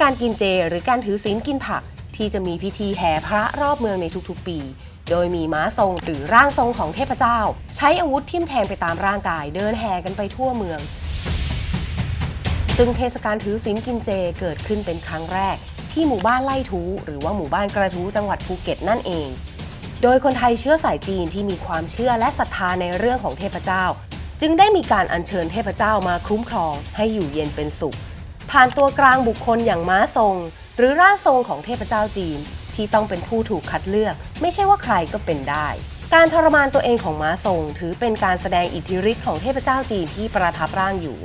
กาลกินเจ หรือการถือศีลกินผัก ที่จะมีพิธีแห่พระรอบเมืองในทุกๆ ปี โดยมีม้าทรงหรือร่างทรงของเทพเจ้า ใช้อาวุธทิ่มแทงไปตามร่างกายเดินแห่กันไปทั่วเมือง ซึ่งเทศกาลถือศีลกินเจเกิดขึ้นเป็นครั้งแรก ที่หมู่บ้านไล่ทูหรือว่าหมู่บ้านกระทูจังหวัดภูเก็ตนั่นเอง โดยคนไทยเชื้อสายจีนที่มีความเชื่อและศรัทธาในเรื่องของเทพเจ้า จึงได้มีการอัญเชิญเทพเจ้ามาคุ้มครองให้อยู่เย็นเป็นสุข ผ่านตัวกลางบุคคลอย่างม้าทรง หรือร่างทรงของเทพเจ้าจีน ที่ต้องเป็นผู้ถูกคัดเลือก ไม่ใช่ว่าใครก็เป็นได้ การทรมานตัวเองของม้าทรง ถือเป็นการแสดงอิทธิฤทธิ์ของเทพเจ้าจีนที่ประทับร่างอยู่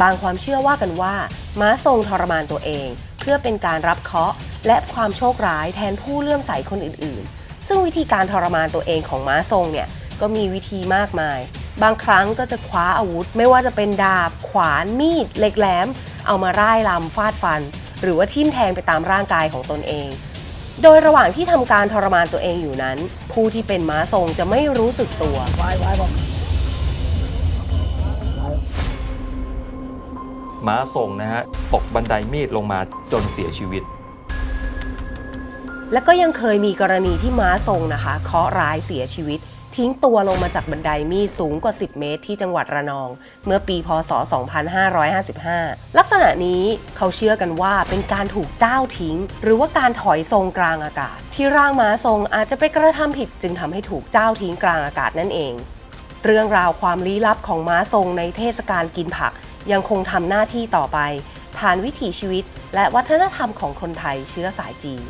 บางความเชื่อว่ากันว่า ม้าทรงทรมานตัวเอง เพื่อเป็นการรับเคราะห์และความโชคร้ายแทนผู้เลื่อมใสคนอื่นๆ ซึ่งวิธีการทรมานตัวเองของม้าทรงเนี่ยก็มีวิธีมากมาย บางครั้งก็จะคว้าอาวุธ ไม่ว่าจะเป็นดาบ ขวาน มีด เหล็กแหลม เอามาร่ายลำฟาดฟัน หรือว่าทิ่มแทงไปตามร่างกายของตนเอง โดยระหว่างที่ทำการทรมานตัวเองอยู่นั้น ผู้ที่เป็นม้าทรงจะไม่รู้สึกตัว ม้าทรงนะฮะตกบันไดมีดลงมาจนเสียชีวิต และก็ยังเคยมีกรณีที่ม้าทรงนะคะเคราะห์ร้ายเสียชีวิต ทิ้งตัวลงมาจากบันไดมีดสูงกว่า 10 เมตรที่จังหวัดระนอง เมื่อปีพศ 2555 ลักษณะนี้เขาเชื่อกันว่าเป็นการถูกเจ้าทิ้ง หรือว่าการถอยทรงกลางอากาศ ที่ร่างม้าทรงอาจจะไปกระทำผิดจึงทำให้ถูกเจ้าทิ้งกลางอากาศนั่นเอง เรื่องราวความลี้ลับของม้าทรงในเทศกาลกินผัก ยังคงทำหน้าที่ต่อไป ผ่านวิถีชีวิต และวัฒนธรรมของคนไทยเชื้อสายจีน